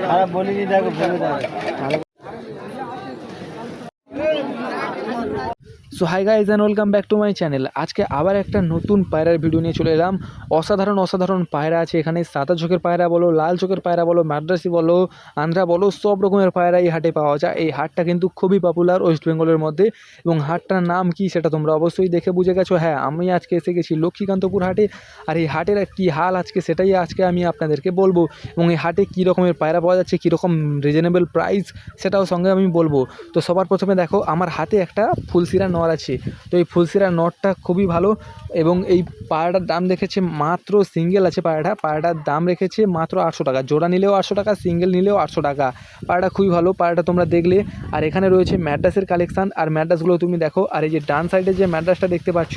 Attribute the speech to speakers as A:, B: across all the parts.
A: খারাপ বলিনি দেখো বলে দেখো
B: so hi guys and welcome back to my channel আজকে আবার একটা নতুন পায়রার ভিডিও নিয়ে চলে এলাম। অসাধারণ অসাধারণ পায়রা আছে এখানে। সাদা চোখের পায়রা বলো, লাল চোখের পায়রা বলো, মাদ্রাসি বলো, আন্ধ্রা বলো, সব রকমের পায়রা এই হাটে পাওয়া যায়। এই হাটটা কিন্তু খুবই পপুলার ওয়েস্ট বেঙ্গলের মধ্যে এবং হাটটার নাম কি সেটা তোমরা অবশ্যই দেখে বুঝে গেছো। হ্যাঁ আমি আজকে এসে গেছি লক্ষ্মীকান্তপুর হাটে। আর এই হাটের কী হাল আজকে সেটাই আজকে আমি আপনাদেরকে বলব এবং এই হাটে কী রকমের পায়রা পাওয়া যাচ্ছে কীরকম রিজনেবল প্রাইস সেটাও সঙ্গে আমি বলব। তো সবার প্রথমে দেখো, আমার হাতে একটা ফুলসিরা নর আছে। তো এই ফুলসিরা নটটা খুবই ভালো এবং এই পায়রাটার দাম রেখেছে মাত্র সিঙ্গেল আছে পায়রাটা। পায়রাটার দাম রেখেছে মাত্র আটশো টাকা। জোড়া নিলেও আটশো টাকা সিঙ্গেল নিলেও আটশো টাকা। পায়রাটা খুবই ভালো, পায়রাটা তোমরা দেখলে। আর এখানে রয়েছে ম্যাড্রাসের কালেকশান। আর ম্যাড্রাসগুলো তুমি দেখো। আর এই যে ডান সাইডে যে ম্যাড্রাসটা দেখতে পাচ্ছ,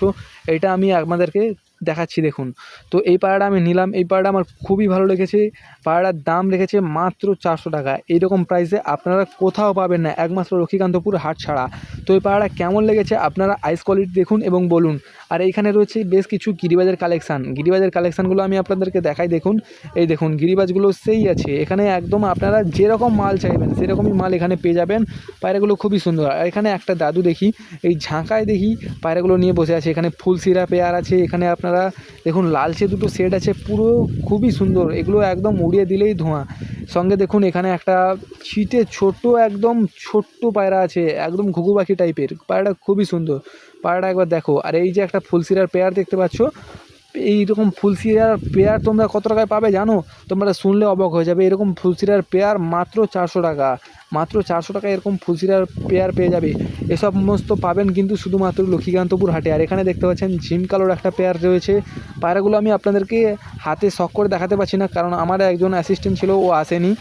B: এটা আমি আপনাদেরকে দেখাচ্ছি, দেখুন। তো এই পায়রাটা আমি নিলাম। এই পায়রাটা আমার খুবই ভালো লেগেছে। পায়রার দাম রেখেছে মাত্র চারশো টাকা। এইরকম প্রাইসে আপনারা কোথাও পাবেন না। একমাত্র লক্ষ্মীকান্তপুর হাট ছাড়া। তো এই পায়রাটা কেমন লেগেছে আপনারা আইস কোয়ালিটি দেখুন এবং বলুন। আর এইখানে রয়েছে বেশ কিছু গিরিবাজের কালেকশান গিরিবাজের কালেকশানগুলো আমি আপনাদেরকে দেখাই দেখুন। এই দেখুন, গিরিবাজগুলো সেই আছে। এখানে একদম আপনারা যেরকম মাল চাইবেন, সেরকমই মাল এখানে পেয়ে যাবেন। পায়রাগুলো খুবই সুন্দর। আর এখানে একটা দাদু দেখি, এই ঝাঁকায় দেখি, পায়রাগুলো নিয়ে বসে আছে। এখানে ফুল সিরা পেয়ার আছে, এখানে আপনারা দেখুন, লালচে দুটো সেট আছে, পুরো খুবই সুন্দর। এগুলো একদম উড়িয়ে দিলেই ধোঁয়া। সঙ্গে দেখুন, এখানে একটা ছিটে ছোট একদম ছোট্ট পায়রা আছে, একদম ঘুঘু পাখি টাইপের পায়রাটা খুবই সুন্দর। পায়রাটা একবার দেখো। আর এই যে একটা ফুলসিরার পেয়ার দেখতে পাচ্ছ, এইরকম ফুলসিরার পেয়ার তোমরা কত টাকায় পাবে জানো? তোমরা শুনলে অবাক হয়ে যাবে, এরকম ফুলসিরার পেয়ার মাত্র চারশো টাকা। মাত্র চারশো টাকা এরকম ফুলসিরার পেয়ার পেয়ে যাবে। এসব সমস্ত পাবেন কিন্তু শুধুমাত্র লক্ষ্মীকান্তপুর হাটে। আর এখানে দেখতে পাচ্ছেন, ঝিম কালোর একটা পেয়ার রয়েছে। পায়রাগুলো আমি আপনাদেরকে হাতে শখ করে দেখাতে পারছি না, কারণ আমার একজন অ্যাসিস্ট্যান্ট ছিল, ও আসেনি।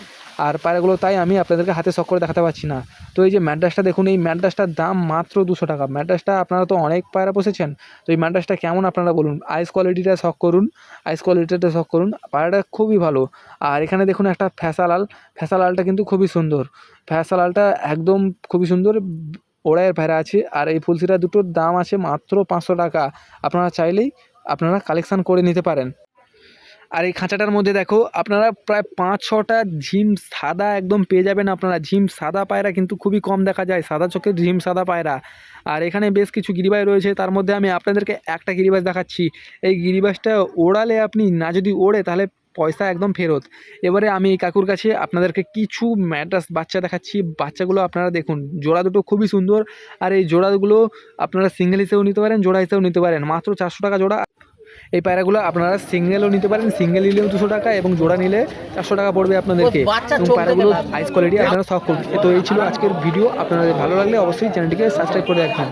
B: আর পায়রাগুলো তাই আমি আপনাদেরকে হাতে শখ করে দেখাতে পারছি না। তো এই যে ম্যাড্রাসটা দেখুন, এই ম্যাড্রাসটার দাম মাত্র দুশো টাকা। ম্যাড্রাসটা আপনারা তো অনেক পায়রা বসেছেন তো এই ম্যাড্রাসটা কেমন আপনারা বলুন? আইস কোয়ালিটিটা শখ করুন আইস কোয়ালিটিটা শখ করুন, পায়রাটা খুবই ভালো। আর এখানে দেখুন একটা ফ্যাসালাল, ফ্যাসালালটা কিন্তু খুবই সুন্দর। ফ্যাসালালটা একদম খুবই সুন্দর, ওড়াইয়ের পায়রা আছে, আর এই ফুলসিরা দুটোর দাম আছে মাত্র পাঁচশো টাকা। আপনারা চাইলেই আপনারা কালেকশান করে নিতে পারেন। আর এই খাঁচাটার মধ্যে দেখো, আপনারা প্রায় পাঁচ ছটা ঝিম সাদা একদম পেয়ে যাবেন আপনারা। ঝিম সাদা পায়রা কিন্তু খুবই কম দেখা যায়, সাদা চোখের ঝিম সাদা পায়রা। আর এখানে বেশ কিছু গিরিবাস রয়েছে, তার মধ্যে আমি আপনাদেরকে একটা গিরিবাজ দেখাচ্ছি। এই গিরিবাসটা ওড়ালে আপনি না যদি ওড়ে, তাহলে পয়সা একদম ফেরত। এবারে আমি এই কাকুর কাছে আপনাদেরকে কিছু ম্যাড্রাস বাচ্চা দেখাচ্ছি। বাচ্চাগুলো আপনারা দেখুন, জোড়া দুটো খুবই সুন্দর। আর এই জোড়াগুলো আপনারা সিঙ্গেল হিসেবেও নিতে পারেন, জোড়া হিসেবেও নিতে পারেন। মাত্র চারশো টাকা জোড়া। এই পায়রাগুলো আপনারা সিঙ্গেলও নিতে পারেন। সিঙ্গেল নিলেও দুশো টাকা এবং জোড়া নিলে চারশো টাকা পড়বে আপনাদেরকে। এবং পায়রাগুলো আইস কোয়ালিটি আপনারা সব করবেন। তো এই ছিল আজকের ভিডিও আপনাদের ভালো লাগলে অবশ্যই চ্যানেলটিকে সাবস্ক্রাইব করে রাখবেন।